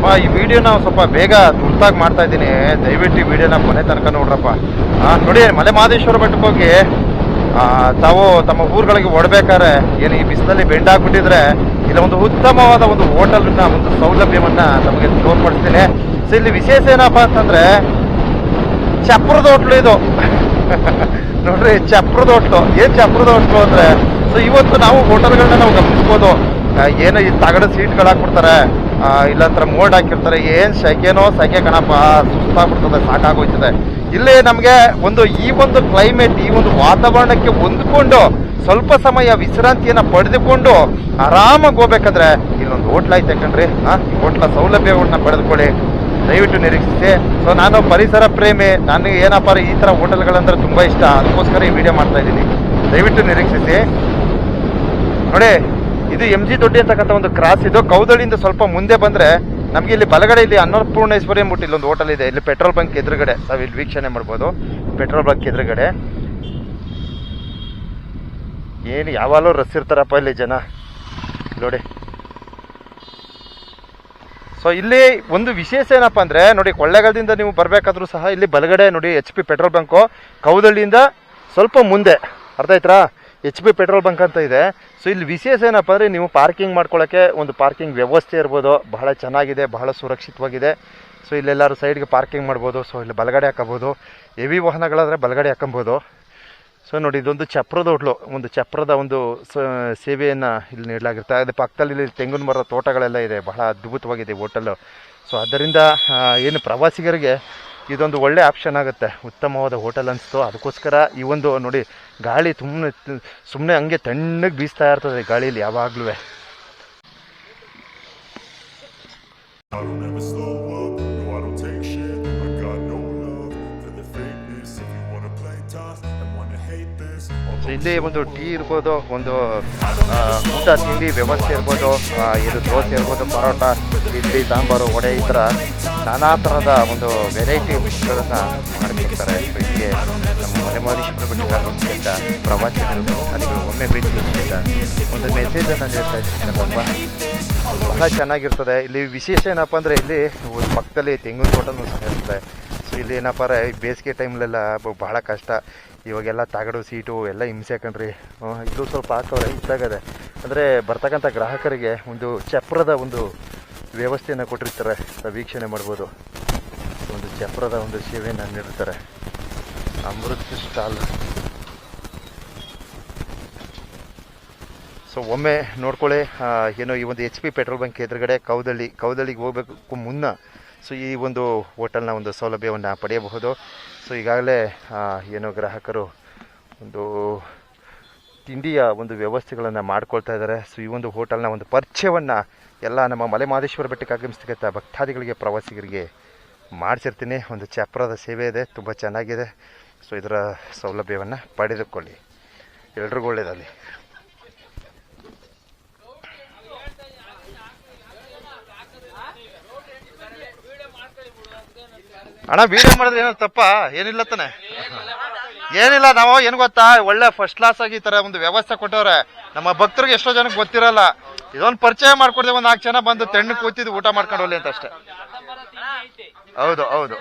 ಅಪ್ಪ, ಈ ವಿಡಿಯೋನ ಸ್ವಲ್ಪ ಬೇಗ ತುರ್ತಾಗಿ ಮಾಡ್ತಾ ಇದ್ದೀನಿ. ದಯವಿಟ್ಟು ಈ ವಿಡಿಯೋನ ಕೊನೆ ತನಕ ನೋಡ್ರಪ್ಪ. ನೋಡಿ ಮಲೆ ಮಹದೇಶ್ವರ ಬೆಟ್ಟಕ್ಕೆ ಹೋಗಿ ತಾವು ತಮ್ಮ ಊರುಗಳಿಗೆ ಓಡಬೇಕಾದ್ರೆ, ಏನು ಈ ಬಿಸಿಲಲ್ಲಿ ಬೆಂಡಾಗ್ಬಿಟ್ಟಿದ್ರೆ ಒಂದು ಉತ್ತಮವಾದ ಒಂದು ಹೋಟೆಲ್ನ, ಒಂದು ಸೌಲಭ್ಯವನ್ನು ನಮಗೆ ತೋರ್ಪಡಿಸ್ತೀನಿ. ಸೊ, ಇಲ್ಲಿ ವಿಶೇಷ ಏನಪ್ಪ ಅಂತಂದ್ರೆ, ಚಪ್ರದ ಹೋಟ್ಲು ಇದು. ನೋಡ್ರಿ, ಚಪ್ರದ ಹೋಟ್ಲು. ಏನು ಚಪ್ರದ ಹೋಟ್ಲು ಅಂದರೆ, ಸೊ, ಇವತ್ತು ನಾವು ಹೋಟೆಲ್ಗಳನ್ನ ನಾವು ಗಮನಿಸ್ಬೋದು. ಏನು ಈ ತಗಡ ಸೀಟ್ಗಳು ಹಾಕ್ಬಿಡ್ತಾರೆ ಆ, ಇಲ್ಲಾಂತರ ಮೋಡ್ ಹಾಕಿರ್ತಾರೆ. ಏನ್ ಸೆಕೆನೋ ಸೆಕೆ ಕಣಪ್ಪ ಸುಸ್ತಾಗ್ಬಿಡ್ತದೆ ಸಾಕಾಗೋಯ್ತದೆ. ಇಲ್ಲಿ ನಮಗೆ ಒಂದು ಈ ಒಂದು ಕ್ಲೈಮೇಟ್ ಈ ಒಂದು ವಾತಾವರಣಕ್ಕೆ ಹೊಂದ್ಕೊಂಡು ಸ್ವಲ್ಪ ಸಮಯ ವಿಶ್ರಾಂತಿಯನ್ನ ಪಡೆದುಕೊಂಡು ಆರಾಮಾಗಿ ಹೋಗ್ಬೇಕಂದ್ರೆ ಇಲ್ಲೊಂದು ಹೋಟ್ಲ್ ಐತೆ ಕಣ್ರಿ. ಈ ಹೋಟ್ಲ ಸೌಲಭ್ಯಗಳನ್ನ ಪಡೆದುಕೊಳ್ಳಿ. ದಯವಿಟ್ಟು ನಿರೀಕ್ಷಿಸಿ. ಸೊ ನಾನು ಪರಿಸರ ಪ್ರೇಮಿ. ನನಗೆ ಏನಪ್ಪ ಈ ಥರ ಹೋಟೆಲ್ಗಳಂದ್ರೆ ತುಂಬ ಇಷ್ಟ. ಅದಕ್ಕೋಸ್ಕರ ಈ ವಿಡಿಯೋ ಮಾಡ್ತಾ ಇದ್ದೀನಿ. ದಯವಿಟ್ಟು ನಿರೀಕ್ಷಿಸಿ. ನೋಡಿ ಇದು ಎಂ ಜಿ ದೊಡ್ಡಿ ಅಂತಕ್ಕಂಥ ಒಂದು ಕ್ರಾಸ್ ಇದು ಕೌದಳಿಯಿಂದ ಸ್ವಲ್ಪ ಮುಂದೆ ಬಂದ್ರೆ ನಮಗೆ ಇಲ್ಲಿ ಬಲಗಡೆ ಇಲ್ಲಿ ಅನ್ನಪೂರ್ಣೇಶ್ವರಿ ಅಂದ್ಬಿಟ್ಟು ಇಲ್ಲೊಂದು ಹೋಟೆಲ್ ಇದೆ. ಇಲ್ಲಿ ಪೆಟ್ರೋಲ್ ಬಂಕ್ ಎದುರುಗಡೆ. ನಾವು ಇಲ್ಲಿ ವೀಕ್ಷಣೆ ಮಾಡ್ಬೋದು. ಪೆಟ್ರೋಲ್ ಬಂಕ್ ಎದುರುಗಡೆ. ಏನು ಯಾವಾಗಲೂ ರಸ್ ಇರ್ತಾರಪ್ಪ ಇಲ್ಲಿ ಜನ. ನೋಡಿ. ಸೊ ಇಲ್ಲಿ ಒಂದು ವಿಶೇಷ ಏನಪ್ಪ ಅಂದ್ರೆ, ನೋಡಿ, ಕೊಳ್ಳೇಗಾಲದಿಂದ ನೀವು ಬರಬೇಕಾದ್ರೂ ಸಹ ಇಲ್ಲಿ ಬಲಗಡೆ ನೋಡಿ ಎಚ್ ಪಿ ಪೆಟ್ರೋಲ್ ಬಂಕು ಕೌದಳ್ಳಿಯಿಂದ ಸ್ವಲ್ಪ ಮುಂದೆ. ಅರ್ಥ ಆಯ್ತಾ? ಎಚ್ ಪಿ ಪೆಟ್ರೋಲ್ ಬಂಕ್ ಅಂತ ಇದೆ. ಸೊ ಇಲ್ಲಿ ವಿಶೇಷ ಏನಪ್ಪ ಅಂದರೆ ನೀವು ಪಾರ್ಕಿಂಗ್ ಮಾಡ್ಕೊಳ್ಳೋಕ್ಕೆ ಒಂದು ಪಾರ್ಕಿಂಗ್ ವ್ಯವಸ್ಥೆ ಇರ್ಬೋದು. ಬಹಳ ಚೆನ್ನಾಗಿದೆ, ಬಹಳ ಸುರಕ್ಷಿತವಾಗಿದೆ. ಸೊ ಇಲ್ಲೆಲ್ಲರೂ ಸೈಡ್ಗೆ ಪಾರ್ಕಿಂಗ್ ಮಾಡ್ಬೋದು. ಸೊ ಇಲ್ಲಿ ಬಲಗಡೆ ಹಾಕೋಬೋದು. ಹೆವಿ ವಾಹನಗಳಾದರೆ ಬಲಗಡೆ ಹಾಕೊಬೋದು. ಸೊ ನೋಡಿ, ಇದೊಂದು ಚಪ್ರದ ಹೋಟ್ಲು. ಒಂದು ಚಪ್ರದ ಒಂದು ಸೇವೆಯನ್ನ ಇಲ್ಲಿ ನೀಡಲಾಗಿರುತ್ತೆ. ಅದೇ ಪಕ್ಕದಲ್ಲಿ ಇಲ್ಲಿ ತೆಂಗಿನ ಮರದ ತೋಟಗಳೆಲ್ಲ ಇದೆ. ಬಹಳ ಅದ್ಭುತವಾಗಿದೆ ಹೋಟೆಲ್ಲು. ಸೊ ಅದರಿಂದ ಏನು ಪ್ರವಾಸಿಗರಿಗೆ ಇದೊಂದು ಒಳ್ಳೆ ಆಪ್ಷನ್ ಆಗುತ್ತೆ. ಉತ್ತಮವಾದ ಹೋಟೆಲ್ ಅನಿಸ್ತು ಅದಕ್ಕೋಸ್ಕರ ಈ ಒಂದು ನೋಡಿ, ಗಾಳಿ ತುಂಬ ಸುಮ್ಮನೆ ಹಂಗೆ ತಣ್ಣಗೆ ಬೀಸ್ತಾ ಇರ್ತದೆ ಗಾಳಿಲಿ ಯಾವಾಗಲೂ ಇಲ್ಲಿ ಒಂದು ಟೀ ಇರ್ಬೋದು, ಒಂದು ಊಟ, ತಿಂಡಿ ವ್ಯವಸ್ಥೆ ಇರ್ಬೋದು ಇದು ದೋಸೆ ಇರ್ಬೋದು, ಪರೋಟ, ಇಡ್ಲಿ, ಸಾಂಬಾರು, ವಡೆ ಈ ಥರ ನಾನಾ ಥರದ ಒಂದು ವೆರೈಟಿ ಫುಡ್ಗಳನ್ನು ಮಾಡಿಕೊಡ್ತಾರೆ ಬೆಳಿಗ್ಗೆ ನಮ್ಮ ಮಲೆಮಹದೇಶ್ವರ ಬೆಟ್ಟಕ್ಕೆ ಬಿಟ್ಟಿದ್ದ ಪ್ರವಾಸಿಗರು, ಅಲ್ಲಿಗೆ ಒಮ್ಮೆ ಭೇಟಿ ನೀಡಿದ ಒಂದು ಮೆಸೇಜನ್ನು ನೀಡ್ತಾ ಇದ್ದೀನಿ ನಮ್ಮ ಬಹಳ ಚೆನ್ನಾಗಿರ್ತದೆ. ಇಲ್ಲಿ ವಿಶೇಷ ಏನಪ್ಪ ಅಂದರೆ ಇಲ್ಲಿ ಪಕ್ಕದಲ್ಲಿ ತೆಂಗಿನ ತೋಟನೂ ಸಹ ಇರ್ತದೆ. ಸೊ ಇಲ್ಲಿ ಏನಪ್ಪ ಅಂದರೆ ಬೇಸಿಗೆ ಟೈಮ್ಲೆಲ್ಲ ಬಹಳ ಕಷ್ಟ. ಇವಾಗೆಲ್ಲ ತಗಡು ಸೀಟು ಎಲ್ಲ ಹಿಂಸೆ ಹಾಕೊಂಡ್ರಿ ಇದು ಸ್ವಲ್ಪ ಹಾಕೋರೆ ಇದ್ದಾಗದೆ. ಅಂದರೆ ಬರ್ತಕ್ಕಂಥ ಗ್ರಾಹಕರಿಗೆ ಒಂದು ಚಪ್ರದ ಒಂದು ವ್ಯವಸ್ಥೆಯನ್ನು ಕೊಟ್ಟಿರ್ತಾರೆ, ವೀಕ್ಷಣೆ ಮಾಡ್ಬೋದು. ಒಂದು ಚಪ್ರದ ಒಂದು ಸೇವೆಯನ್ನು ನೀಡ್ತಾರೆ. ಅಮೃತ್ ಸ್ಟಾಲ್. ಸೊ ಒಮ್ಮೆ ನೋಡ್ಕೊಳ್ಳಿ ಏನು ಈ ಒಂದು ಎಚ್ ಪಿ ಪೆಟ್ರೋಲ್ ಬಂಕ್ ಎದುರುಗಡೆ, ಕೌದಳ್ಳಿ, ಕೌದಳ್ಳಿಗೆ ಹೋಗ್ಬೇಕು ಮುನ್ನ ಸೊ ಈ ಒಂದು ಹೋಟೆಲ್ನ ಒಂದು ಸೌಲಭ್ಯವನ್ನು ಪಡೆಯಬಹುದು. ಸೊ ಈಗಾಗಲೇ ಏನು ಗ್ರಾಹಕರು ಒಂದು ತಿಂಡಿಯ ಒಂದು ವ್ಯವಸ್ಥೆಗಳನ್ನು ಮಾಡ್ಕೊಳ್ತಾ ಇದ್ದಾರೆ. ಸೊ ಈ ಒಂದು ಹೋಟೆಲ್ನ ಒಂದು ಪರಿಚಯವನ್ನು ಎಲ್ಲ ನಮ್ಮ ಮಲೆ ಮಹದೇಶ್ವರ ಬೆಟ್ಟಕ್ಕೆ ಆಗಮಿಸ್ತಕ್ಕಂಥ ಭಕ್ತಾದಿಗಳಿಗೆ, ಪ್ರವಾಸಿಗರಿಗೆ ಮಾಡಿಸಿರ್ತೀನಿ. ಒಂದು ಚಪ್ರದ ಸೇವೆ ಇದೆ, ತುಂಬ ಚೆನ್ನಾಗಿದೆ. ಸೊ ಇದರ ಸೌಲಭ್ಯವನ್ನು ಪಡೆದುಕೊಳ್ಳಿ. ಎಲ್ರಿಗೂ ಒಳ್ಳೆಯದಲ್ಲಿ ಅಣ್ಣ ವಿಡಿಯೋ ಮಾಡಿದ್ರೆ ಏನೋ ತಪ್ಪ? ಏನಿಲ್ಲ ತಾನೆ. ಏನಿಲ್ಲ, ನಾವು ಏನ್ ಗೊತ್ತಾ? ಒಳ್ಳೆ ಫಸ್ಟ್ ಕ್ಲಾಸ್ ಆಗಿ ಈ ತರ ಒಂದು ವ್ಯವಸ್ಥೆ ಕೊಟ್ಟವ್ರೆ. ನಮ್ಮ ಭಕ್ತರಿಗೆ ಎಷ್ಟೋ ಜನಕ್ಕೆ ಗೊತ್ತಿರಲ್ಲ. ಇದೊಂದು ಪರಿಚಯ ಮಾಡ್ಕೊಡ್ದೆ ಒಂದ್ ನಾಲ್ಕು ಜನ ಬಂದು ತೆಣ್ಣು ಕೂತಿದ್ದು ಊಟ ಮಾಡ್ಕೊಂಡು ಹೋಗ್ಲಿ ಅಂತ ಅಷ್ಟೇ ಹೌದು ಹೌದು.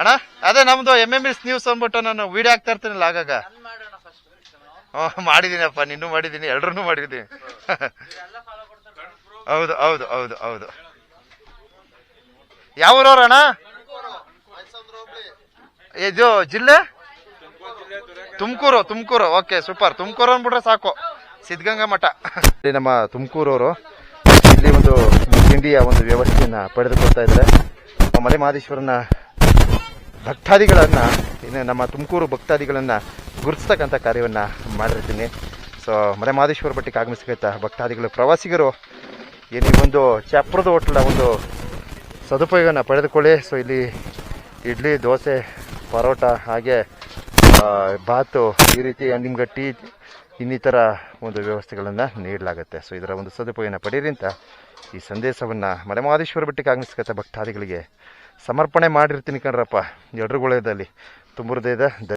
ಅಣ್ಣ, ಅದೇ ನಮ್ದು ಎಂ ಎಂ ಎಸ್ ನ್ಯೂಸ್ ಅಂದ್ಬಿಟ್ಟು ನಾನು ವಿಡಿಯೋ ಹಾಕ್ತಾ ಇರ್ತೀನಿಲ್ಲ ಆಗಾಗ. ಮಾಡಿದೀನಪ್ಪ, ನಿನ್ನೂ ಮಾಡಿದ್ದೀನಿ ಎಲ್ರೂ ಮಾಡಿದ್ದೀನಿ ಹೌದು ಹೌದು ಹೌದು ಹೌದು. ಯಾವ ಊರವ್ರು ಅಣ್ಣ? ಇದು ಜಿಲ್ಲೆ? ತುಮಕೂರು ತುಮಕೂರು. ಓಕೆ ಸೂಪರ್ ತುಮಕೂರು ಅಂದ್ಬಿಟ್ರೆ ಸಾಕು. ಸಿದ್ಧಗಂಗಾ ಮಠ. ಇಲ್ಲಿ ನಮ್ಮ ತುಮಕೂರವರು ಇಲ್ಲಿ ಒಂದು ತಿಂಡಿಯ ಒಂದು ವ್ಯವಸ್ಥೆಯನ್ನ ಪಡೆದುಕೊಳ್ತಾ ಇದ್ದಾರೆ. ಮಲೆ ಮಹದೇಶ್ವರನ ಭಕ್ತಾದಿಗಳನ್ನ, ಇನ್ನು ನಮ್ಮ ತುಮಕೂರು ಭಕ್ತಾದಿಗಳನ್ನ ಗುರುತಿಸ್ತಕ್ಕಂಥ ಕಾರ್ಯವನ್ನ ಮಾಡಿರ್ತೀನಿ. ಸೊ ಮಲೆ ಮಹದೇಶ್ವರ ಬಟ್ಟಿಗೆ ಆಗಮಿಸ್ತಕ್ಕಂಥ ಭಕ್ತಾದಿಗಳು, ಪ್ರವಾಸಿಗರು, ಇಲ್ಲಿ ಒಂದು ಚಪ್ರದ ಹೋಟ್ಲ ಒಂದು ಸದುಪಯೋಗನ ಪಡೆದುಕೊಳ್ಳಿ. ಸೊ ಇಲ್ಲಿ ಇಡ್ಲಿ, ದೋಸೆ ಪರೋಟ ಹಾಗೆ ಬಾತು ಈ ರೀತಿ ನಿಮ್ಗೆ ಟೀ ಇನ್ನಿತರ ಒಂದು ವ್ಯವಸ್ಥೆಗಳನ್ನು ನೀಡಲಾಗುತ್ತೆ. ಸೊ ಇದರ ಒಂದು ಸದುಪಯೋಗನ ಪಡೀರಿ ಅಂತ ಈ ಸಂದೇಶವನ್ನು ಮಲೆಮಹದೇಶ್ವರ ಬೆಟ್ಟಕ್ಕೆ ಆಗಮಿಸತಕ್ಕಂಥ ಭಕ್ತಾದಿಗಳಿಗೆ ಸಮರ್ಪಣೆ ಮಾಡಿರ್ತೀನಿ ಕಣ್ರಪ್ಪ. ಎಲ್ರಿಗೂ ಒಳ್ಳೆಯದಲ್ಲಿ ತುಂಬ ಹೃದಯದ